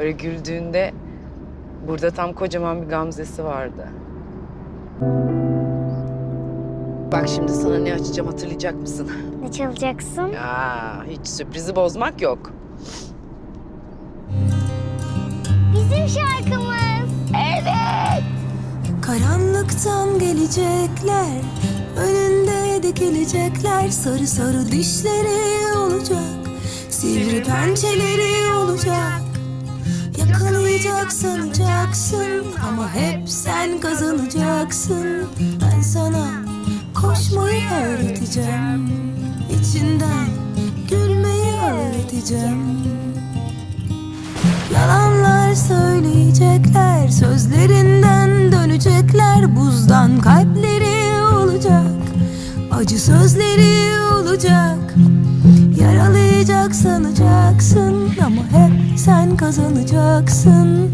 Böyle güldüğünde burada tam kocaman bir gamzesi vardı. Bak şimdi sana ne açacağım hatırlayacak mısın? Ne çalacaksın? Ya hiç sürprizi bozmak yok. Bizim şarkımız. Karanlıktan gelecekler Önünde dikilecekler Sarı sarı dişleri olacak Sivri pençeleri Yakalayacak sanacaksın Ama hep sen kazanacaksın. Ben sana koşmayı öğreteceğim. İçinden gülmeyi öğreteceğim. Yalanlar söyleyecekler Sözlerinden dönecekler. Buzdan kalpleri olacak Acı sözleri olacak. Yaralayacak sanacaksın. Ama hep sen kazanacaksın